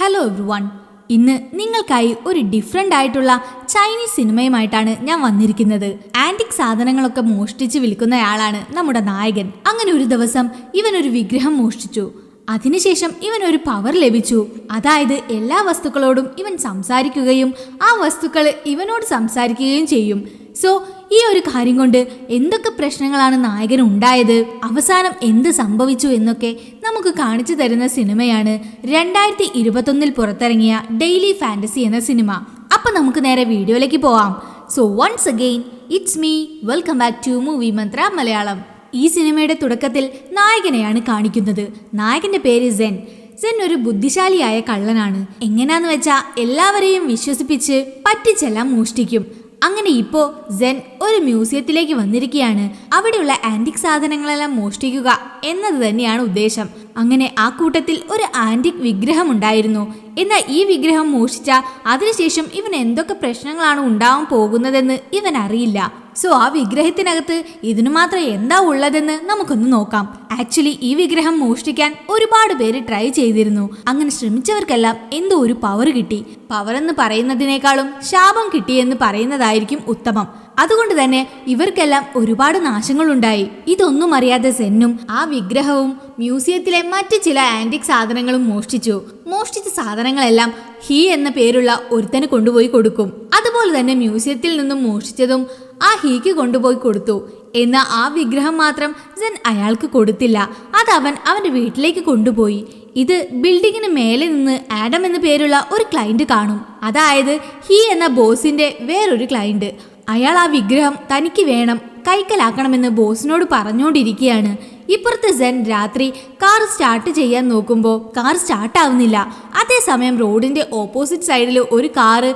Hello every one ഇന്ന് നിങ്ങൾക്കായി ഒരു ഡിഫറെന്റ് ആയിട്ടുള്ള ചൈനീസ് സിനിമയുമായിട്ടാണ് ഞാൻ വന്നിരിക്കുന്നത്. ആന്റിക് സാധനങ്ങളൊക്കെ മോഷ്ടിച്ച് വിൽക്കുന്നയാളാണ് നമ്മുടെ നായകൻ. അങ്ങനെ ഒരു ദിവസം ഇവൻ ഒരു വിഗ്രഹം മോഷ്ടിച്ചു. അതിനുശേഷം ഇവൻ ഒരു പവർ ലഭിച്ചു. അതായത് എല്ലാ വസ്തുക്കളോടും ഇവൻ സംസാരിക്കുകയും ആ വസ്തുക്കൾ ഇവനോട് സംസാരിക്കുകയും ചെയ്യും. സോ ഈ ഒരു കാര്യം കൊണ്ട് എന്തൊക്കെ പ്രശ്നങ്ങളാണ് നായകന് ഉണ്ടായത്? അവസാനം എന്ത് സംഭവിച്ചു എന്നൊക്കെ നമുക്ക് കാണിച്ചു തരുന്ന സിനിമയാണ് രണ്ടായിരത്തി ഇരുപത്തൊന്നിൽ പുറത്തിറങ്ങിയ ഡെയിലി ഫാന്റസി എന്ന സിനിമ. അപ്പൊ നമുക്ക് നേരെ വീഡിയോയിലേക്ക് പോവാം. So once again it's me welcome back to movie Mantra Malayalam. ഈ സിനിമയുടെ തുടക്കത്തിൽ നായകനെയാണ് കാണിക്കുന്നത്. നായകന്റെ പേര് സെൻ. സെൻ ഒരു ബുദ്ധിശാലിയായ കള്ളനാണ്. എങ്ങനെയാന്ന് വെച്ചാൽ എല്ലാവരെയും വിശ്വസിപ്പിച്ച് പറ്റിച്ചെല്ലാം മോഷ്ടിക്കും. അങ്ങനെ ഇപ്പോ സെൻ ഒരു മ്യൂസിയത്തിലേക്ക് വന്നിരിക്കുകയാണ് അവിടെയുള്ള ആന്റിക് സാധനങ്ങളെല്ലാം മോഷ്ടിക്കുക എന്നത് തന്നെയാണ് ഉദ്ദേശം. അങ്ങനെ ആ കൂട്ടത്തിൽ ഒരു ആന്റിക് വിഗ്രഹം ഉണ്ടായിരുന്നു. എന്നാൽ ഈ വിഗ്രഹം മോഷ്ടിച്ച അതിനുശേഷം ഇവൻ എന്തൊക്കെ പ്രശ്നങ്ങളാണ് ഉണ്ടാവാൻ പോകുന്നതെന്ന് ഇവൻ അറിയില്ല. സോ ആ വിഗ്രഹത്തിനകത്ത് ഇതിനു മാത്രം എന്താ ഉള്ളതെന്ന് നമുക്കൊന്ന് നോക്കാം. ആക്ച്വലി ഈ വിഗ്രഹം മോഷ്ടിക്കാൻ ഒരുപാട് പേര് ട്രൈ ചെയ്തിരുന്നു. അങ്ങനെ ശ്രമിച്ചവർക്കെല്ലാം എന്തോ ഒരു പവർ കിട്ടി. പവർ എന്ന് പറയുന്നതിനേക്കാളും ശാപം കിട്ടിയെന്ന് പറയുന്നതായിരിക്കും ഉത്തമം. അതുകൊണ്ട് തന്നെ ഇവർക്കെല്ലാം ഒരുപാട് നാശങ്ങളുണ്ടായി. ഇതൊന്നും അറിയാതെ സെന്നും ആ വിഗ്രഹവും മ്യൂസിയത്തിലെ മറ്റ് ചില ആന്റിക് സാധനങ്ങളും മോഷ്ടിച്ചു. മോഷ്ടിച്ച സാധനങ്ങളെല്ലാം ഹി എന്ന പേരുള്ള ഒരുത്തന് കൊണ്ടുപോയി കൊടുക്കും. അതുപോലെ തന്നെ മ്യൂസിയത്തിൽ നിന്നും മോഷ്ടിച്ചതും ആ ഹീക്ക് കൊണ്ടുപോയി കൊടുത്തു. എന്നാൽ ആ വിഗ്രഹം മാത്രം സെൻ അയാൾക്ക് കൊടുത്തില്ല. അത് അവൻ അവന്റെ വീട്ടിലേക്ക് കൊണ്ടുപോയി. ഇത് ബിൽഡിങ്ങിന് മേലെ നിന്ന് ആഡം എന്ന പേരുള്ള ഒരു ക്ലയന്റ് കാണും. അതായത് ഹി എന്ന ബോസിന്റെ വേറൊരു ക്ലയന്റ് അയാൾ ആ വിഗ്രഹം തനിക്ക് വേണം കൈക്കലാക്കണമെന്ന് ബോസിനോട് പറഞ്ഞുകൊണ്ടിരിക്കുകയാണ്. ഇപ്പുറത്ത് സെൻ രാത്രി കാർ സ്റ്റാർട്ട് ചെയ്യാൻ നോക്കുമ്പോൾ കാർ സ്റ്റാർട്ട് ആവുന്നില്ല. അതേസമയം റോഡിന്റെ ഓപ്പോസിറ്റ് സൈഡിൽ ഒരു കാറ്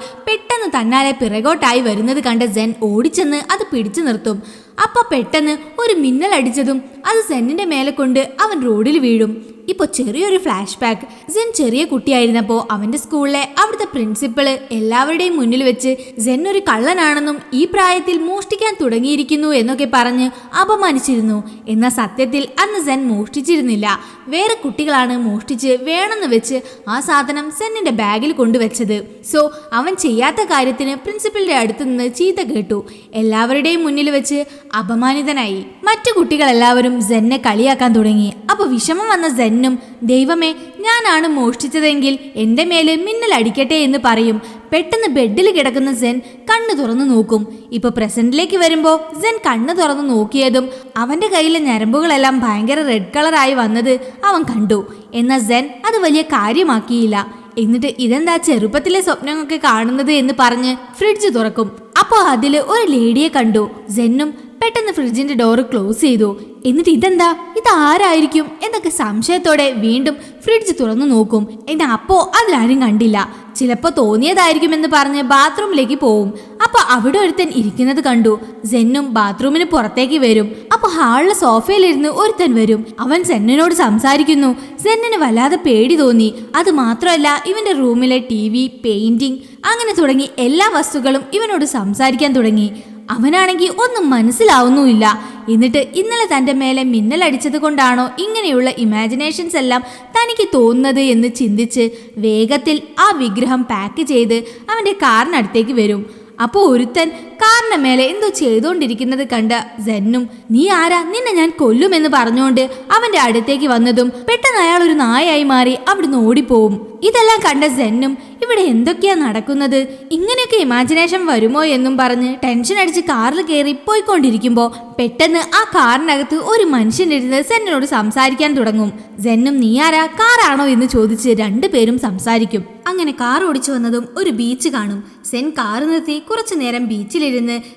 പെട്ടെന്ന് തന്നാലെ പിറകോട്ടായി വരുന്നത് കണ്ട സെൻ ഓടിച്ചെന്ന് അത് പിടിച്ചു നിർത്തും. അപ്പൊ പെട്ടെന്ന് ഒരു മിന്നൽ അടിച്ചതും അത് സെന്നിന്റെ മേലെ കൊണ്ട് അവൻ റോഡിൽ വീഴും. ഇപ്പൊ ചെറിയൊരു ഫ്ലാഷ് ബാക്ക് സെൻ ചെറിയ കുട്ടിയായിരുന്നപ്പോൾ അവന്റെ സ്കൂളിലെ അവിടുത്തെ പ്രിൻസിപ്പൾ എല്ലാവരുടെയും മുന്നിൽ വെച്ച് സെൻ ഒരു കള്ളനാണെന്നും ഈ പ്രായത്തിൽ മോഷ്ടിക്കാൻ തുടങ്ങിയിരിക്കുന്നു എന്നൊക്കെ പറഞ്ഞ് അപമാനിച്ചിരുന്നു. എന്നാൽ സത്യത്തിൽ അന്ന് സെൻ മോഷ്ടിച്ചിരുന്നില്ല. വേറെ കുട്ടികളാണ് മോഷ്ടിച്ച് വേണമെന്ന് വെച്ച് ആ സാധനം സെന്നിന്റെ ബാഗിൽ കൊണ്ടുവച്ചത്. സോ അവൻ ചെയ്യാത്ത കാര്യത്തിന് പ്രിൻസിപ്പലിന്റെ അടുത്ത് നിന്ന് ചീത്ത കേട്ടു. എല്ലാവരുടെയും മുന്നിൽ വെച്ച് അപമാനിതനായി. മറ്റു കുട്ടികളെല്ലാവരും സെന്നെ കളിയാക്കാൻ തുടങ്ങി. അപ്പോൾ വിഷമം വന്ന സെന്നും ദൈവമേ ഞാനാണ് മോഷ്ടിച്ചതെങ്കിൽ എന്റെ മേലെ മിന്നൽ അടിക്കട്ടെ എന്ന് പറയും. പെട്ടെന്ന് ബെഡിൽ കിടക്കുന്ന സെൻ കണ്ണു തുറന്നു നോക്കും. ഇപ്പൊ പ്രസന്റിലേക്ക് വരുമ്പോ സെൻ കണ്ണു തുറന്നു നോക്കിയതും അവന്റെ കയ്യിലെ ഞരമ്പുകളെല്ലാം ഭയങ്കര റെഡ് കളറായി വന്നത് അവൻ കണ്ടു. എന്നാൽ സെൻ അത് വലിയ കാര്യമാക്കിയില്ല. എന്നിട്ട് ഇതെന്താ ചെറുപ്പത്തിലെ സ്വപ്നങ്ങളൊക്കെ കാണുന്നത് എന്ന് പറഞ്ഞ് ഫ്രിഡ്ജ് തുറക്കും. അപ്പോൾ അതിൽ ഒരു ലേഡിയെ കണ്ടു. സെന്നും പെട്ടെന്ന് ഫ്രിഡ്ജിന്റെ ഡോറ് ക്ലോസ് ചെയ്തു. എന്നിട്ട് ഇതെന്താ? ഇത് ആരായിരിക്കും? എന്നൊക്കെ സംശയത്തോടെ വീണ്ടും ഫ്രിഡ്ജ് തുറന്നു നോക്കും. എന്നാൽ അപ്പോ അതിലാരും കണ്ടില്ല. ചിലപ്പോ തോന്നിയതായിരിക്കുമെന്ന് പറഞ്ഞ് ബാത്റൂമിലേക്ക് പോവും. അപ്പൊ അവിടെ ഒരുത്തൻ ഇരിക്കുന്നത് കണ്ടു. സെന്നും ബാത്റൂമിന് പുറത്തേക്ക് വരും. അപ്പൊ ഹാളിലെ സോഫയിലിരുന്ന് ഒരുത്തൻ വരും. അവൻ സെന്നിനോട് സംസാരിക്കുന്നു. സെന്നിന് വല്ലാതെ പേടി തോന്നി. അത് മാത്രമല്ല ഇവന്റെ റൂമിലെ ടി വി പെയിന്റിംഗ് അങ്ങനെ തുടങ്ങി എല്ലാ വസ്തുക്കളും ഇവനോട് സംസാരിക്കാൻ തുടങ്ങി. അവനാണെങ്കിൽ ഒന്നും മനസ്സിലാവുന്നുമില്ല. എന്നിട്ട് ഇന്നലെ തന്റെ മേലെ മിന്നലടിച്ചത് കൊണ്ടാണോ ഇങ്ങനെയുള്ള ഇമാജിനേഷൻസ് എല്ലാം തനിക്ക് തോന്നുന്നത് എന്ന് ചിന്തിച്ച് വേഗത്തിൽ ആ വിഗ്രഹം പാക്ക് ചെയ്ത് അവന്റെ കാറിനടുത്തേക്ക് വരും. അപ്പോൾ ഒരുത്തൻ കാറിന്റെ മേലെ എന്തോ ചെയ്തുകൊണ്ടിരിക്കുന്നത് കണ്ട സെന്നും നീ ആരാ? നിന്നെ ഞാൻ കൊല്ലുമെന്ന് പറഞ്ഞുകൊണ്ട് അവന്റെ അടുത്തേക്ക് വന്നതും പെട്ടെന്ന് അയാൾ ഒരു നായായി മാറി അവിടുന്ന് ഓടിപ്പോവും. ഇതെല്ലാം കണ്ട സെന്നും ഇവിടെ എന്തൊക്കെയാ നടക്കുന്നത്? ഇങ്ങനെയൊക്കെ ഇമാജിനേഷൻ വരുമോ? എന്നും പറഞ്ഞ് ടെൻഷൻ അടിച്ച് കാറിൽ കയറി പോയിക്കൊണ്ടിരിക്കുമ്പോൾ പെട്ടെന്ന് ആ കാറിനകത്ത് ഒരു മനുഷ്യൻ മനുഷ്യനിരുന്ന് സെന്നിനോട് സംസാരിക്കാൻ തുടങ്ങും. സെന്നും നീ ആരാ? കാറാണോ? എന്ന് ചോദിച്ച് രണ്ടുപേരും സംസാരിക്കും. അങ്ങനെ കാർ ഓടിച്ചു വന്നതും ഒരു ബീച്ച് കാണും. സെൻ കാർ നിർത്തി കുറച്ചു നേരം ബീച്ചിലിരുന്ന്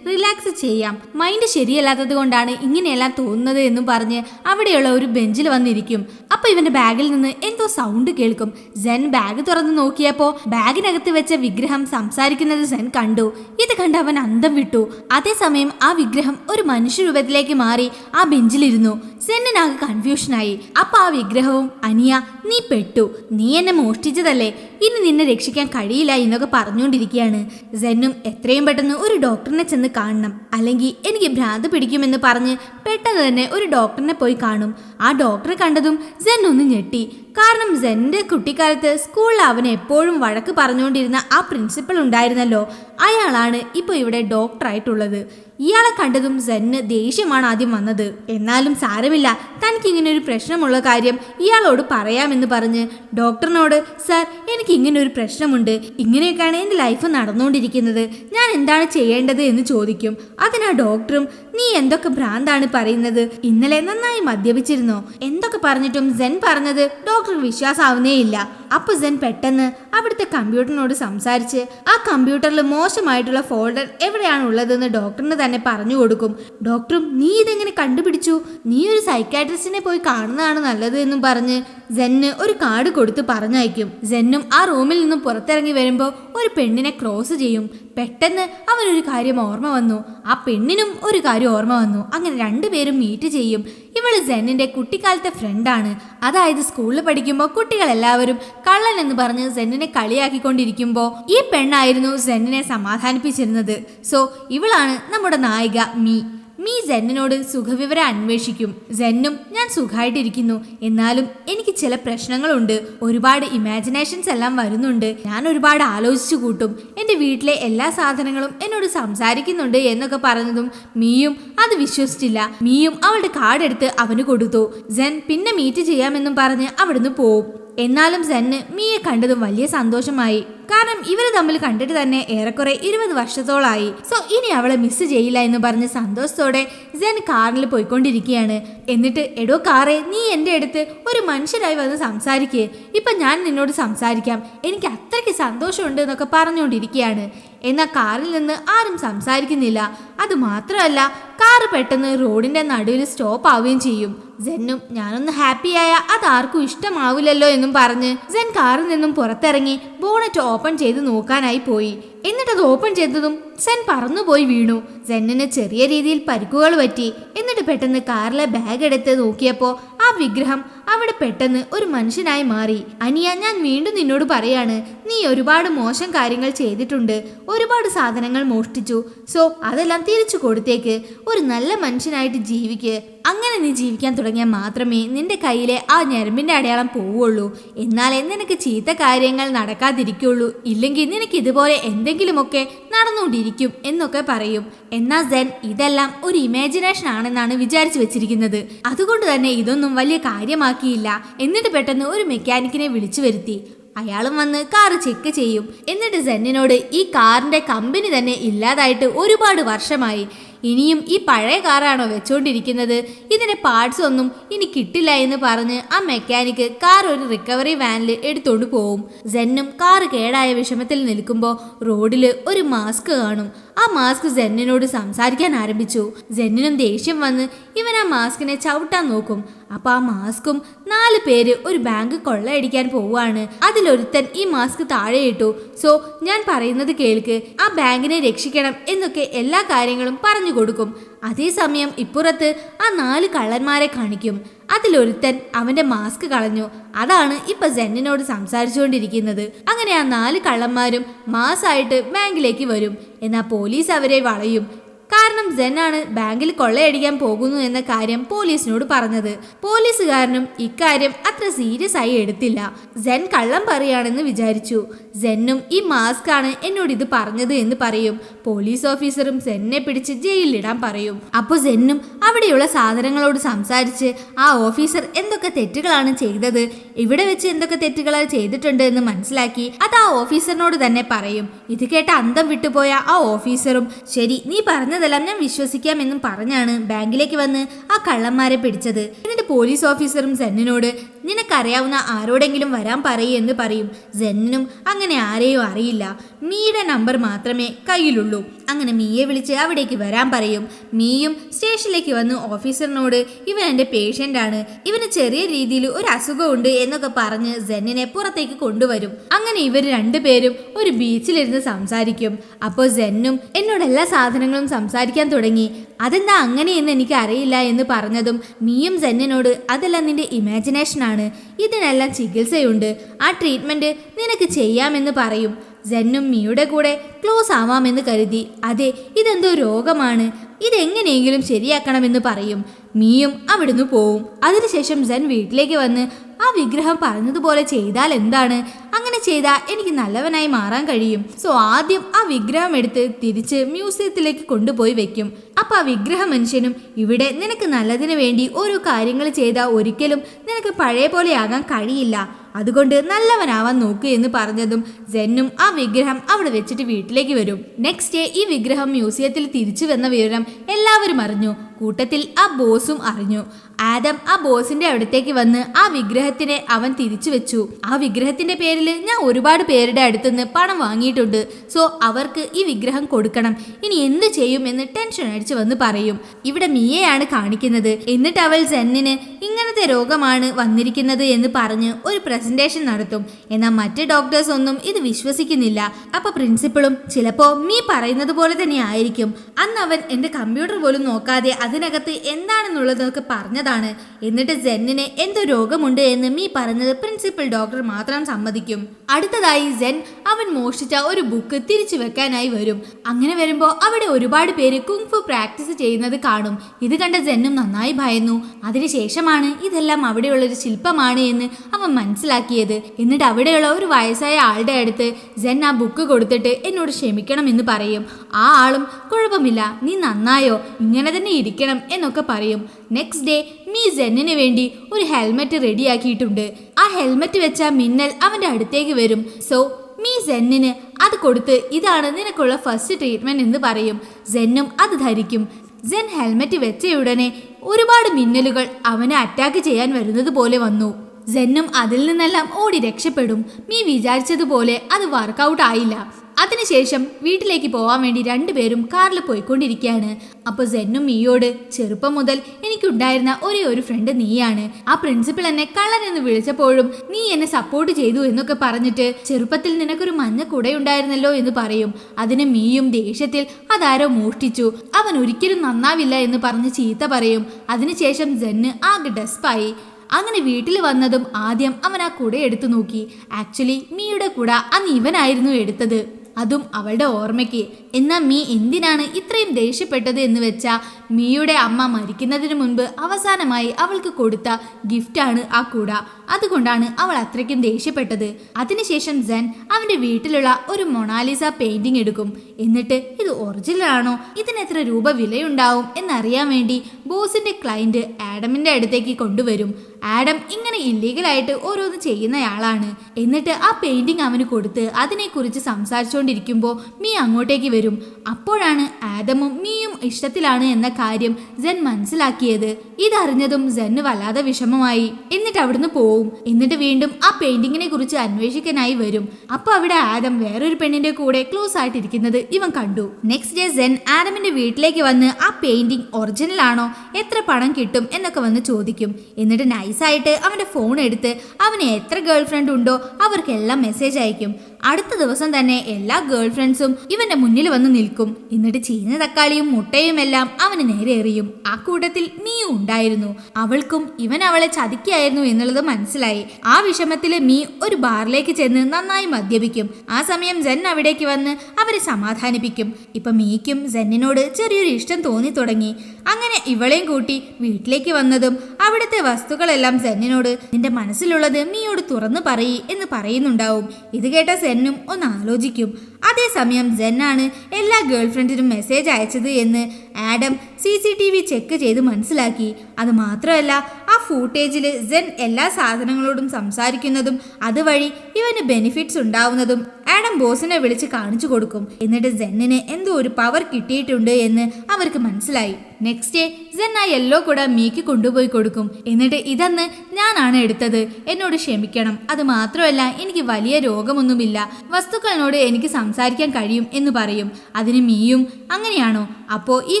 റിലാക്സ് ചെയ്യാം. മൈൻഡ് ശരിയല്ലാത്തത് കൊണ്ടാണ് ഇങ്ങനെയെല്ലാം തോന്നുന്നത് എന്നും പറഞ്ഞ് അവിടെയുള്ള ഒരു ബെഞ്ചിൽ വന്നിരിക്കും. അപ്പൊ ഇവന്റെ ബാഗിൽ നിന്ന് എന്തോ സൗണ്ട് കേൾക്കും. സെൻ ബാഗ് തുറന്ന് നോക്കിയപ്പോ ബാഗിനകത്ത് വെച്ച വിഗ്രഹം സംസാരിക്കുന്നത് സെൻ കണ്ടു. ഇത് കണ്ട് അവൻ അന്തം വിട്ടു. അതേസമയം ആ വിഗ്രഹം ഒരു മനുഷ്യരൂപത്തിലേക്ക് മാറി ആ ബെഞ്ചിലിരുന്നു സെന്നിനാകെ കൺഫ്യൂഷനായി അപ്പൊ ആ വിഗ്രഹവും അനിയ നീ പെട്ടു. നീ എന്നെ മോഷ്ടിച്ചതല്ലേ? ഇനി നിന്നെ രക്ഷിക്കാൻ കഴിയില്ല എന്നൊക്കെ പറഞ്ഞുകൊണ്ടിരിക്കുകയാണ്. സെന്നും എത്രയും പെട്ടെന്ന് ഒരു ഡോക്ടറിനെ ചെന്ന് കാണണം. അല്ലെങ്കിൽ എനിക്ക് ഭ്രാന്ത് പിടിക്കുമെന്ന് പറഞ്ഞ് പെട്ടെന്ന് തന്നെ ഒരു ഡോക്ടറിനെ പോയി കാണും. ആ ഡോക്ടറെ കണ്ടതും സെൻ ഒന്ന് ഞെട്ടി. കാരണം സെന്റെ കുട്ടിക്കാലത്ത് സ്കൂളിൽ അവൻ എപ്പോഴും വഴക്ക് പറഞ്ഞുകൊണ്ടിരുന്ന ആ പ്രിൻസിപ്പൽ ഉണ്ടായിരുന്നല്ലോ. അയാളാണ് ഇപ്പോൾ ഇവിടെ ഡോക്ടറായിട്ടുള്ളത് ഇയാളെ കണ്ടതും സെന്ന് ദേഷ്യമാണ് ആദ്യം വന്നത്. എന്നാലും സാരമില്ല. തനിക്ക് ഇങ്ങനെ ഒരു പ്രശ്നമുള്ള കാര്യം ഇയാളോട് പറയാമെന്ന് പറഞ്ഞ് ഡോക്ടറിനോട് സർ എനിക്ക് ഇങ്ങനെ ഒരു പ്രശ്നമുണ്ട്. ഇങ്ങനെയൊക്കെയാണ് എന്റെ ലൈഫ് നടന്നുകൊണ്ടിരിക്കുന്നത്. ഞാൻ എന്താണ് ചെയ്യേണ്ടത്? എന്ന് ചോദിക്കും. അതിനാ ഡോക്ടറും നീ എന്തൊക്കെ ഭ്രാന്താണ് പറയുന്നത്? ഇന്നലെ നന്നായി മദ്യപിച്ചിരുന്നോ? എന്തൊക്കെ പറഞ്ഞിട്ടും സെൻ പറഞ്ഞത് ഡോക്ടർക്ക് വിശ്വാസാവുന്നേയില്ല അപ്പൊ സെൻ പെട്ടെന്ന് അവിടുത്തെ കമ്പ്യൂട്ടറിനോട് സംസാരിച്ച് ആ കമ്പ്യൂട്ടറിൽ മോശമായിട്ടുള്ള ഫോൾഡർ എവിടെയാണ് ഉള്ളതെന്ന് ഡോക്ടറിന് തന്നെ പറഞ്ഞു കൊടുക്കും. ഡോക്ടറും നീ ഇതെങ്ങനെ കണ്ടുപിടിച്ചു? നീ ഒരു സൈക്കാട്രിസ്റ്റിനെ പോയി കാണുന്നതാണ് നല്ലത് എന്നും പറഞ്ഞ് സെന്ന് ഒരു കാർഡ് കൊടുത്ത് പറഞ്ഞയക്കും. സെന്നും ആ റൂമിൽ നിന്നും പുറത്തിറങ്ങി വരുമ്പോൾ ഒരു പെണ്ണിനെ ക്രോസ് ചെയ്യും. പെട്ടെന്ന് അവനൊരു കാര്യം ഓർമ്മ വന്നു. ആ പെണ്ണിനും ഒരു കാര്യം ഓർമ്മ വന്നു. അങ്ങനെ രണ്ടുപേരും മീറ്റ് ചെയ്യും. ഇവൾ സെന്നിന്റെ കുട്ടിക്കാലത്തെ ഫ്രണ്ടാണ് അതായത് സ്കൂളിൽ പഠിക്കുമ്പോൾ കുട്ടികളെല്ലാവരും കള്ളൻ എന്ന് പറഞ്ഞ് സെന്നിനെ കളിയാക്കിക്കൊണ്ടിരിക്കുമ്പോൾ ഈ പെണ്ണായിരുന്നു സെന്നിനെ സമാധാനിപ്പിച്ചിരുന്നത്. സോ ഇവളാണ് നമ്മുടെ നായിക മീ. മീ സെന്നിനോട് സുഖവിവരം അന്വേഷിക്കും. സെന്നും ഞാൻ സുഖമായിട്ടിരിക്കുന്നു എന്നാലും എനിക്ക് ചില പ്രശ്നങ്ങളുണ്ട്. ഒരുപാട് ഇമാജിനേഷൻസ് എല്ലാം വരുന്നുണ്ട്. ഞാൻ ഒരുപാട് ആലോചിച്ചു കൂട്ടും. എന്റെ വീട്ടിലെ എല്ലാ സാധനങ്ങളും എന്നോട് സംസാരിക്കുന്നുണ്ട് എന്നൊക്കെ പറഞ്ഞതും മീയും അത് വിശ്വസിച്ചില്ല. മീയും അവളുടെ കാർഡ് എടുത്ത് അവന് കൊടുത്തു. സെൻ പിന്നെ മീറ്റ് ചെയ്യാമെന്നും പറഞ്ഞ് അവിടുന്ന് പോവും. എന്നാലും സെന്ന് മീയെ കണ്ടതും വലിയ സന്തോഷമായി. കാരണം ഇവർ തമ്മിൽ കണ്ടിട്ട് തന്നെ ഏറെക്കുറെ ഇരുപത് വർഷത്തോളായി. സോ ഇനി അവളെ മിസ് ചെയ്യില്ല എന്ന് പറഞ്ഞ് സന്തോഷത്തോടെ സെൻ കാറിൽ പോയിക്കൊണ്ടിരിക്കുകയാണ്. എന്നിട്ട് എടോ കാറേ നീ എന്റെ അടുത്ത് ഒരു മനുഷ്യരായി വന്ന് സംസാരിക്കേ. ഇപ്പൊ ഞാൻ നിന്നോട് സംസാരിക്കാം. എനിക്ക് അത്രയ്ക്ക് സന്തോഷമുണ്ട് എന്നൊക്കെ പറഞ്ഞുകൊണ്ടിരിക്കുകയാണ്. എന്നാൽ കാറിൽ നിന്ന് ആരും സംസാരിക്കുന്നില്ല. അത് മാത്രമല്ല കാറ് പെട്ടെന്ന് റോഡിന്റെ നടുവിൽ സ്റ്റോപ്പ് ആവുകയും ചെയ്യും. സെന്നും ഞാനൊന്ന് ഹാപ്പിയായ അത് ആർക്കും ഇഷ്ടമാവില്ലല്ലോ എന്നും പറഞ്ഞ് സെൻ കാറിൽ നിന്നും പുറത്തിറങ്ങി ബോണറ്റ് ഓപ്പൺ ചെയ്ത് നോക്കാനായി പോയി. എന്നിട്ട് അത് ഓപ്പൺ ചെയ്തതും സെൻ പറന്നുപോയി വീണു. സെന്നിന് ചെറിയ രീതിയിൽ പരിക്കുകൾ പറ്റി. എന്നിട്ട് പെട്ടെന്ന് കാറിലെ ബാഗ് എടുത്ത് നോക്കിയപ്പോൾ ആ വിഗ്രഹം അവിടെ പെട്ടെന്ന് ഒരു മനുഷ്യനായി മാറി. അനിയ ഞാൻ വീണ്ടും നിന്നോട് പറയാണ് നീ ഒരുപാട് മോശം കാര്യങ്ങൾ ചെയ്തിട്ടുണ്ട്. ഒരുപാട് സാധനങ്ങൾ മോഷ്ടിച്ചു. സോ അതെല്ലാം തിരിച്ചു കൊടുത്തേക്ക്. ഒരു നല്ല മനുഷ്യനായിട്ട് ജീവിക്ക്. അങ്ങനെ നീ ജീവിക്കാൻ തുടങ്ങിയാൽ മാത്രമേ നിന്റെ കയ്യിലെ ആ ഞരമ്പിന്റെ അടയാളം പോവുള്ളൂ. എന്നാലേ നിനക്ക് ചീത്ത കാര്യങ്ങൾ നടക്കാതിരിക്കുള്ളൂ. ഇല്ലെങ്കിൽ നിനക്ക് ഇതുപോലെ എന്തെങ്കിലുമൊക്കെ നടന്നുകൊണ്ടിരിക്കും എന്നൊക്കെ പറയും. എന്നാൽ സെൻ ഇതെല്ലാം ഒരു ഇമാജിനേഷൻ ആണെന്നാണ് വിചാരിച്ചു വെച്ചിരിക്കുന്നത്. അതുകൊണ്ട് തന്നെ ഇതൊന്നും വലിയ കാര്യമാക്കിയില്ല. എന്നിട്ട് പെട്ടെന്ന് ഒരു മെക്കാനിക്കിനെ വിളിച്ചു വരുത്തി. അയാളും വന്ന് കാറ് ചെക്ക് ചെയ്യും. എന്നിട്ട് സെന്നിനോട് ഈ കാറിന്റെ കമ്പനി തന്നെ ഇല്ലാതായിട്ട് ഒരുപാട് വർഷമായി. ഇനിയും ഈ പഴയ കാറാണോ വെച്ചോണ്ടിരിക്കുന്നത്? ഇതിന്റെ പാർട്സ് ഒന്നും ഇനി കിട്ടില്ല എന്ന് പറഞ്ഞ് ആ മെക്കാനിക് കാർ ഒരു റിക്കവറി വാനിൽ എടുത്തോണ്ട് പോവും. സെന്നും കാറ് കേടായ വിഷമത്തിൽ നിൽക്കുമ്പോൾ റോഡിൽ ഒരു മാസ്ക് കാണും. ആ മാസ്ക് സെന്നിനോട് സംസാരിക്കാൻ ആരംഭിച്ചു. സെന്നിനും ദേഷ്യം വന്ന് ഇവൻ ആ മാസ്കിനെ ചവിട്ടാൻ നോക്കും. അപ്പൊ ആ മാസ്കും നാല് പേര് ഒരു ബാങ്ക് കൊള്ളയടിക്കാൻ പോവുകയാണ്. അതിലൊരുത്തൻ ഈ മാസ്ക് താഴെയിട്ടു സോ ഞാൻ പറയുന്നത് കേൾക്ക്. ആ ബാങ്കിനെ രക്ഷിക്കണം എന്നൊക്കെ എല്ലാ കാര്യങ്ങളും പറഞ്ഞു കൊടുക്കും. അതേസമയം ഇപ്പുറത്ത് ആ നാല് കള്ളന്മാരെ കാണിക്കും. അതിലൊരുത്തൻ അവന്റെ മാസ്ക് കളഞ്ഞു. അതാണ് ഇപ്പൊ സെന്നിനോട് സംസാരിച്ചുകൊണ്ടിരിക്കുന്നത്. അങ്ങനെ ആ നാല് കള്ളന്മാരും മാസായിട്ട് ബാങ്കിലേക്ക് വരും. എന്നാൽ പോലീസ് അവരെ വളയും. കാരണം ജെന്നാണ് ബാങ്കിൽ കൊള്ളയടിക്കാൻ പോകുന്നു എന്ന കാര്യം പോലീസിനോട് പറഞ്ഞത്. പോലീസുകാരനും ഇക്കാര്യം അത്ര സീരിയസ് ആയി എടുത്തില്ല. ജെൻ കള്ളം പറയുകയാണെന്ന് വിചാരിച്ചു. ജെന്നും ഈ മാസ്ക് ആണ് എന്നോട് ഇത് പറഞ്ഞത് എന്ന് പറയും. പോലീസ് ഓഫീസറും സെന്നെ പിടിച്ച് ജയിലിലിടാൻ പറയും. അപ്പോൾ സെന്നും അവിടെയുള്ള സാധനങ്ങളോട് സംസാരിച്ച് ആ ഓഫീസർ എന്തൊക്കെ തെറ്റുകളാണ് ചെയ്തത്? ഇവിടെ വെച്ച് എന്തൊക്കെ തെറ്റുകളാണ് ചെയ്തിട്ടുണ്ട്? എന്ന് മനസ്സിലാക്കി അത് ആ ഓഫീസറിനോട് തന്നെ പറയും. ഇത് കേട്ട അന്തം വിട്ടുപോയ ആ ഓഫീസറും ശരി നീ പറഞ്ഞതെല്ലാം ഞാൻ വിശ്വസിക്കാം എന്നും പറഞ്ഞാണ് ബാങ്കിലേക്ക് വന്ന് ആ കള്ളന്മാരെ പിടിച്ചത്. എന്നിട്ട് പോലീസ് ഓഫീസറും സെന്നിനോട് നിനക്കറിയാവുന്ന ആരോടെങ്കിലും വരാൻ പറയൂ എന്ന് പറയും. സെന്നിനും അങ്ങനെ ആരെയും അറിയില്ല. മീയുടെ നമ്പർ മാത്രമേ കയ്യിലുള്ളൂ. അങ്ങനെ മീയെ വിളിച്ച് അവിടേക്ക് വരാൻ പറയും. മീയും സ്റ്റേഷനിലേക്ക് വന്ന് ഓഫീസറിനോട് ഇവൻ എന്റെ പേഷ്യന്റ് ആണ്. ഇവന് ചെറിയ രീതിയിൽ ഒരു അസുഖമുണ്ട് എന്നൊക്കെ പറഞ്ഞ് സെന്നിനെ പുറത്തേക്ക് കൊണ്ടുവരും. അങ്ങനെ ഇവർ രണ്ടുപേരും ഒരു ബീച്ചിലിരുന്ന് സംസാരിക്കും. അപ്പോൾ സെന്നും എന്നോട് എല്ലാ സാധനങ്ങളും സംസാരിക്കാൻ തുടങ്ങി. അതെന്താ അങ്ങനെയെന്ന് എനിക്ക് അറിയില്ല എന്ന് പറഞ്ഞതും മീയും സെന്നിനോട് അതെല്ലാം നിന്റെ ഇമാജിനേഷനാണ് ഇതിനെല്ലാം ചികിത്സയുണ്ട്. ആ ട്രീറ്റ്മെന്റ് നിനക്ക് ചെയ്യാമെന്ന് പറയും. ജെന്നും മിയുടെ കൂടെ ക്ലോസ് ആവാമെന്ന് കരുതി. അതെ ഇതെന്തോ രോഗമാണ്. ഇതെങ്ങനെയെങ്കിലും ശരിയാക്കണമെന്ന് പറയും. മീയും അവിടുന്ന് പോവും. അതിനുശേഷം സെൻ വീട്ടിലേക്ക് വന്ന് ആ വിഗ്രഹം പറഞ്ഞതുപോലെ ചെയ്താൽ എന്താണ്? അങ്ങനെ ചെയ്താൽ എനിക്ക് നല്ലവനായി മാറാൻ കഴിയും. സോ ആദ്യം ആ വിഗ്രഹം എടുത്ത് തിരിച്ച് മ്യൂസിയത്തിലേക്ക് കൊണ്ടുപോയി വെക്കും. അപ്പൊ ആ വിഗ്രഹ മനുഷ്യനും ഇവിടെ നിനക്ക് നല്ലതിന് വേണ്ടി ഓരോ കാര്യങ്ങൾ ചെയ്താൽ ഒരിക്കലും നിനക്ക് പഴയ പോലെയാകാൻ കഴിയില്ല. അതുകൊണ്ട് നല്ലവനാവാൻ നോക്കൂ എന്ന് പറഞ്ഞതും സെന്നും ആ വിഗ്രഹം അവിടെ വെച്ചിട്ട് വീട്ടിലേക്ക് വരും. നെക്സ്റ്റ് ഡേ ഈ വിഗ്രഹം മ്യൂസിയത്തിൽ തിരിച്ചു വന്ന വിവരം എല്ലാവരും അറിഞ്ഞു. കൂട്ടത്തിൽ ആ ബോസും അറിഞ്ഞു. ആദം ആ ബോസിന്റെ അടുത്തേക്ക് വന്ന് ആ വിഗ്രഹത്തിനെ അവൻ തിരിച്ചു വെച്ചു. ആ വിഗ്രഹത്തിന്റെ പേരിൽ ഞാൻ ഒരുപാട് പേരുടെ അടുത്തുനിന്ന് പണം വാങ്ങിയിട്ടുണ്ട്. സോ അവർക്ക് ഈ വിഗ്രഹം കൊടുക്കണം. ഇനി എന്ത് ചെയ്യും എന്ന് ടെൻഷൻ അടിച്ചു വന്ന് പറയും. ഇവിടെ മിയയാണ് കാണിക്കുന്നത്. എന്നിട്ട് അവൾ സെന്നിന് ഇങ്ങനത്തെ രോഗമാണ് വന്നിരിക്കുന്നത് എന്ന് പറഞ്ഞ് ഒരു പ്രസന്റേഷൻ നടത്തും. എന്നാൽ മറ്റ് ഡോക്ടേഴ്സ് ഒന്നും ഇത് വിശ്വസിക്കുന്നില്ല. അപ്പൊ പ്രിൻസിപ്പളും ചിലപ്പോ മീ പറയുന്നത് പോലെ തന്നെ ആയിരിക്കും. അന്ന് അവൻ എന്റെ കമ്പ്യൂട്ടർ പോലും നോക്കാതെ അതിനകത്ത് എന്താണെന്നുള്ളതൊക്കെ പറഞ്ഞതാണ്. എന്നിട്ട് ജെന്നിന് എന്തോ രോഗമുണ്ട് എന്ന് മീ പറഞ്ഞത് പ്രിൻസിപ്പൽ ഡോക്ടർ മാത്രം സമ്മതിക്കും. അടുത്തതായി ജെൻ അവൻ മോഷ്ടിച്ച ഒരു ബുക്ക് തിരിച്ചു വെക്കാനായി വരും. അങ്ങനെ വരുമ്പോൾ അവിടെ ഒരുപാട് പേര് കുങ്ഫു പ്രാക്ടീസ് ചെയ്യുന്നത് കാണും. ഇത് കണ്ട ജെന്നും നന്നായി ഭയന്നു. അതിനുശേഷമാണ് ഇതെല്ലാം അവിടെയുള്ള ഒരു ശില്പമാണ് എന്ന് അവൻ മനസ്സിലാക്കിയത്. എന്നിട്ട് അവിടെയുള്ള ഒരു വയസ്സായ ആളുടെ അടുത്ത് ജെൻ ആ ബുക്ക് കൊടുത്തിട്ട് എന്നോട് ക്ഷമിക്കണം എന്ന് പറയും. ആ ആളും കുഴപ്പമില്ല നീ നന്നായോ? ഇങ്ങനെ തന്നെ ഇരിക്കണം എന്നൊക്കെ പറയും. നെക്സ്റ്റ് ഡേ മീ ജെന്നിന് വേണ്ടി ഒരു ഹെൽമെറ്റ് റെഡിയാക്കിയിട്ടുണ്ട്. ആ ഹെൽമെറ്റ് വെച്ച മിന്നൽ അവന്റെ അടുത്തേക്ക് വരും. സോ മീ സെന്നിന് അത് കൊടുത്ത് ഇതാണ് നിനക്കുള്ള ഫസ്റ്റ് ട്രീറ്റ്മെന്റ് എന്ന് പറയും. സെന്നും അത് ധരിക്കും. സെൻ ഹെൽമെറ്റ് വെച്ചയുടനെ ഒരുപാട് മിന്നലുകൾ അവനെ അറ്റാക്ക് ചെയ്യാൻ വരുന്നത് പോലെ വന്നു. സെന്നും അതിൽ നിന്നെല്ലാം ഓടി രക്ഷപ്പെടും. മീ വിചാരിച്ചതുപോലെ അത് വർക്കൗട്ട് ആയില്ല. അതിനുശേഷം വീട്ടിലേക്ക് പോകാൻ വേണ്ടി രണ്ടുപേരും കാറിൽ പോയിക്കൊണ്ടിരിക്കുകയാണ്. അപ്പോൾ സെന്നും മീയോട് ചെറുപ്പം മുതൽ എനിക്കുണ്ടായിരുന്ന ഒരേ ഒരു ഫ്രണ്ട് നീയാണ്. ആ പ്രിൻസിപ്പൽ എന്നെ കള്ളൻ എന്ന് വിളിച്ചപ്പോഴും നീ എന്നെ സപ്പോർട്ട് ചെയ്തു എന്നൊക്കെ പറഞ്ഞിട്ട് ചെറുപ്പത്തിൽ നിനക്കൊരു മഞ്ഞ കുടയുണ്ടായിരുന്നല്ലോ എന്ന് പറയും. അതിന് മീയും ദേഷ്യത്തിൽ അതാരോ മോഷ്ടിച്ചു. അവൻ ഒരിക്കലും നന്നാവില്ല എന്ന് പറഞ്ഞ് ചീത്ത പറയും. അതിനുശേഷം ജെന്ന് ആകെ ഡെസ്പായി. അങ്ങനെ വീട്ടിൽ വന്നതും ആദ്യം അവൻ ആ കുട എടുത്തു നോക്കി. ആക്ച്വലി മീയുടെ കുട അന്ന് ഇവനായിരുന്നു എടുത്തത്. അതും അവളുടെ ഓർമ്മയ്ക്ക്. എന്നാൽ മീ എന്തിനാണ് ഇത്രയും ദേഷ്യപ്പെട്ടത് എന്ന് വെച്ചാൽ മീയുടെ അമ്മ മരിക്കുന്നതിന് മുൻപ് അവസാനമായി അവൾക്ക് കൊടുത്ത ഗിഫ്റ്റാണ് ആ കൂട. അതുകൊണ്ടാണ് അവൾ അത്രയ്ക്കും ദേഷ്യപ്പെട്ടത്. അതിനുശേഷം സെൻ അവന്റെ വീട്ടിലുള്ള ഒരു മൊണാലിസ പെയിന്റിംഗ് എടുക്കും. എന്നിട്ട് ഇത് ഒറിജിനൽ ആണോ? ഇതിന് എത്ര രൂപ വിലയുണ്ടാവും എന്നറിയാൻ വേണ്ടി ബോസിന്റെ ക്ലയന്റ് ആഡമിന്റെ അടുത്തേക്ക് കൊണ്ടുവരും. ആഡം ഇങ്ങനെ ഇല്ലീഗലായിട്ട് ഓരോന്ന് ചെയ്യുന്നയാളാണ്. എന്നിട്ട് ആ പെയിന്റിംഗ് അവന് കൊടുത്ത് അതിനെക്കുറിച്ച് സംസാരിച്ചുകൊണ്ടിരിക്കുമ്പോൾ മീ അങ്ങോട്ടേക്ക് വരും. അപ്പോഴാണ് ആദമും മീയും ഇഷ്ടത്തിലാണ് എന്ന കാര്യം ജെൻ മനസ്സിലാക്കിയത്. ഇതറിഞ്ഞതും ജെന്ന് വല്ലാതെ വിഷമമായി. എന്നിട്ട് അവിടുന്ന് പോവും. എന്നിട്ട് വീണ്ടും ആ പെയിന്റിങ്ങിനെ കുറിച്ച് അന്വേഷിക്കാനായി വരും. അപ്പൊ അവിടെ ആദം വേറൊരു പെണ്ണിന്റെ കൂടെ ക്ലോസ് ആയിട്ടിരിക്കുന്നത് ഇവൻ കണ്ടു. നെക്സ്റ്റ് ഡേ ജെൻ ആദമിന്റെ വീട്ടിലേക്ക് വന്ന് ആ പെയിന്റിംഗ് ഒറിജിനൽ ആണോ എത്ര പണം കിട്ടും എന്നൊക്കെ വന്ന് ചോദിക്കും. എന്നിട്ട് നൈസായിട്ട് അവന്റെ ഫോൺ എടുത്ത് അവന് എത്ര ഗേൾ ഫ്രണ്ട് ഉണ്ടോ അവർക്കെല്ലാം മെസ്സേജ് അയക്കും. അടുത്ത ദിവസം തന്നെ എല്ലാ ഗേൾ ഫ്രണ്ട്സും ഇവന്റെ മുന്നിൽ വന്ന് നിൽക്കും. എന്നിട്ട് ചീഞ്ഞ തക്കാളിയും മുട്ടയും എല്ലാം അവന് നേരെ എറിയും. ആ കൂട്ടത്തിൽ മീ ഉണ്ടായിരുന്നു. അവൾക്കും ഇവൻ അവളെ ചതിക്കായിരുന്നു എന്നുള്ളത് മനസ്സിലായി. ആ വിഷമത്തിൽ മീ ഒരു ബാറിലേക്ക് ചെന്ന് നന്നായി മദ്യപിക്കും. ആ സമയം ജെൻ അവിടേക്ക് വന്ന് അവരെ സമാധാനിപ്പിക്കും. ഇപ്പൊ മീക്കും ജെന്നിനോട് ചെറിയൊരു ഇഷ്ടം തോന്നി തുടങ്ങി. അങ്ങനെ ഇവളെയും കൂട്ടി വീട്ടിലേക്ക് വന്നതും അവിടുത്തെ വസ്തുക്കളെല്ലാം സെന്നിനോട് നിന്റെ മനസ്സിലുള്ളത് മീയോട് തുറന്നു പറയി എന്ന് പറയുന്നുണ്ടാവും. ഇത് കേട്ട സെന്നും ഒന്ന് ആലോചിക്കും. അതേസമയം സെന്നാണ് എല്ലാ ഗേൾ ഫ്രണ്ടിനും മെസ്സേജ് അയച്ചത് എന്ന് Adam C C T V check ചെയ്ത് മനസ്സിലാക്കി. അത് മാത്രമല്ല ആ ഫൂട്ടേജിൽ ജെൻ എല്ലാ സാധനങ്ങളോടും സംസാരിക്കുന്നതും അതുവഴി ഇവന് ബെനിഫിറ്റ്സ് ഉണ്ടാവുന്നതും ആഡം ബോസിനെ വിളിച്ച് കാണിച്ചു കൊടുക്കും. എന്നിട്ട് ജെന്നിന് എന്തോ ഒരു പവർ കിട്ടിയിട്ടുണ്ട് എന്ന് അവർക്ക് മനസ്സിലായി. നെക്സ്റ്റ് ഡേ ജെൻ ആ യെല്ലോ കൂട മീക്ക് കൊണ്ടുപോയി കൊടുക്കും. എന്നിട്ട് ഇതന്ന് ഞാനാണ് എടുത്തത്. എന്നോട് ക്ഷമിക്കണം. അത് മാത്രമല്ല എനിക്ക് വലിയ രോഗമൊന്നുമില്ല. വസ്തുക്കളിനോട് എനിക്ക് സംസാരിക്കാൻ കഴിയും എന്ന് പറയും. അതിന് മീയും അങ്ങനെയാണോ? അപ്പോ ഈ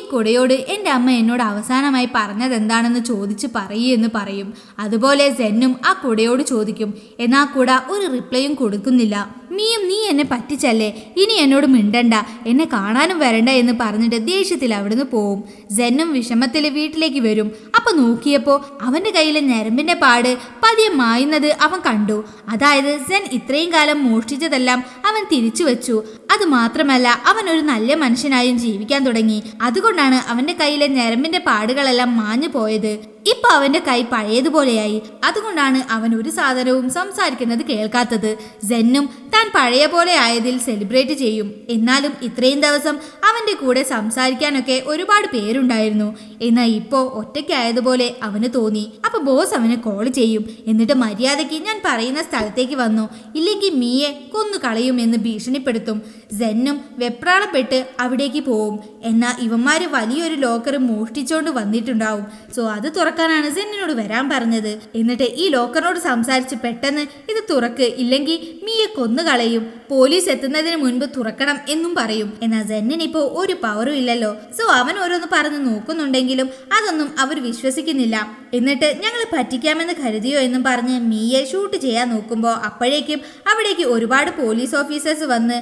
കുടയോട് എന്റെ അമ്മ എന്നോട് അവസാനമായി പറഞ്ഞതെന്താണെന്ന് ചോദിച്ച് പറയൂ എന്ന് പറയും. അതുപോലെ സെന്നും ആ കുടയോട് ചോദിക്കും എന്നാ കുട ഒരു റിപ്ലൈയും കൊടുക്കുന്നില്ല. മീയും നീ എന്നെ പറ്റിച്ചല്ലേ? ഇനി എന്നോട് മിണ്ടണ്ട. എന്നെ കാണാനും വരണ്ട എന്ന് പറഞ്ഞിട്ട് ദേഷ്യത്തിൽ അവിടുന്ന് പോവും. സെന്നും വിഷമത്തിൽ വീട്ടിലേക്ക് വരും. അപ്പൊ നോക്കിയപ്പോ അവന്റെ കയ്യിലെ ഞരമ്പിന്റെ പാട് പതിയെ മായുന്നത് അവൻ കണ്ടു. അതായത് സെൻ ഇത്രയും കാലം മോഷ്ടിച്ചതെല്ലാം അവൻ തിരിച്ചു വെച്ചു അത് മാത്രമല്ല അവൻ ഒരു നല്ല മനുഷ്യനായും ജീവിക്കാൻ തുടങ്ങി. അതുകൊണ്ടാണ് അവന്റെ കയ്യിലെ ഞരമ്പിന്റെ പാടുകളെല്ലാം മാഞ്ഞു പോയത്. ഇപ്പൊ അവന്റെ കൈ പഴയതുപോലെയായി. അതുകൊണ്ടാണ് അവൻ ഒരു സാധനവും സംസാരിക്കുന്നത് കേൾക്കാത്തത്. സെന്നും താൻ പഴയ പോലെ ആയതിൽ സെലിബ്രേറ്റ് ചെയ്യും. എന്നാലും ഇത്രയും ദിവസം അവന്റെ കൂടെ സംസാരിക്കാനൊക്കെ ഒരുപാട് പേരുണ്ടായിരുന്നു. എന്നാൽ ഇപ്പോ ഒറ്റയ്ക്കായതുപോലെ അവന് തോന്നി. അപ്പൊ ബോസ് അവന് കോൾ ചെയ്യും. എന്നിട്ട് മര്യാദയ്ക്ക് ഞാൻ പറയുന്ന സ്ഥലത്തേക്ക് വന്നു. ഇല്ലെങ്കിൽ മീയെ കൊന്നു കളയുമെന്ന് ഭീഷണിപ്പെടുത്തും. സെന്നും വെപ്രാളപ്പെട്ട് അവിടേക്ക് പോവും. എന്നാൽ ഇവന്മാർ വലിയൊരു ലോക്കർ മോഷ്ടിച്ചോണ്ട് വന്നിട്ടുണ്ടാവും. സോ അത് തുറക്കാനാണ് സെന്നിനോട് വരാൻ പറഞ്ഞത്. എന്നിട്ട് ഈ ലോക്കറിനോട് സംസാരിച്ച് പെട്ടെന്ന് ഇത് തുറക്ക് ഇല്ലെങ്കിൽ മീയെ കൊന്നുകളയും പോലീസ് എത്തുന്നതിന് മുൻപ് തുറക്കണം എന്നും പറയും. എന്നാൽ സെന്നിന് ഇപ്പോൾ ഒരു പവറും ഇല്ലല്ലോ. സോ അവൻ ഓരോന്ന് പറഞ്ഞ് നോക്കുന്നുണ്ടെങ്കിലും അതൊന്നും അവർ വിശ്വസിക്കുന്നില്ല. എന്നിട്ട് ഞങ്ങൾ പറ്റിക്കാമെന്ന് കരുതിയോ എന്നും പറഞ്ഞ് മീയെ ഷൂട്ട് ചെയ്യാൻ നോക്കുമ്പോൾ അപ്പോഴേക്കും അവിടേക്ക് ഒരുപാട് പോലീസ് ഓഫീസേഴ്സ് വന്ന്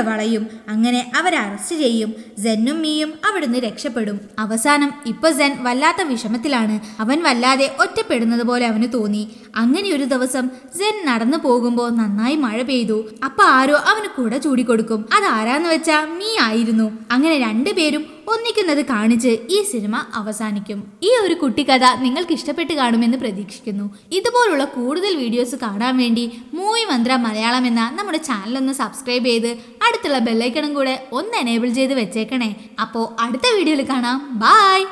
വളയും അങ്ങനെ അവരെ അറസ്റ്റ് ചെയ്യും. സെന്നും മീയും അവിടുന്ന് രക്ഷപ്പെടും. അവസാനം ഇപ്പൊ സെൻ വല്ലാത്ത വിഷമത്തിലാണ്. അവൻ വല്ലാതെ ഒറ്റപ്പെടുന്നത് പോലെ അവന് തോന്നി. അങ്ങനെ ഒരു ദിവസം സെൻ നടന്നു പോകുമ്പോൾ നന്നായി മഴ പെയ്തു. അപ്പൊ ആരോ അവന് കൂടെ ചൂടിക്കൊടുക്കും. അതാരാന്ന് വെച്ചാ മീ ആയിരുന്നു. അങ്ങനെ രണ്ടുപേരും ഒന്നിക്കുന്നത് കാണിച്ച് ഈ സിനിമ അവസാനിക്കും. ഈ ഒരു കുട്ടിക്കഥ നിങ്ങൾക്ക് ഇഷ്ടപ്പെട്ട് കാണുമെന്ന് പ്രതീക്ഷിക്കുന്നു. ഇതുപോലുള്ള കൂടുതൽ വീഡിയോസ് കാണാൻ വേണ്ടി മൂവി മന്ത്ര മലയാളം എന്ന നമ്മുടെ ചാനൽ ഒന്ന് സബ്സ്ക്രൈബ് ചെയ്ത് അടുത്തുള്ള ബെല്ലൈക്കണും കൂടെ ഒന്ന് എനേബിൾ ചെയ്ത് വെച്ചേക്കണേ. അപ്പോൾ അടുത്ത വീഡിയോയിൽ കാണാം. ബായ്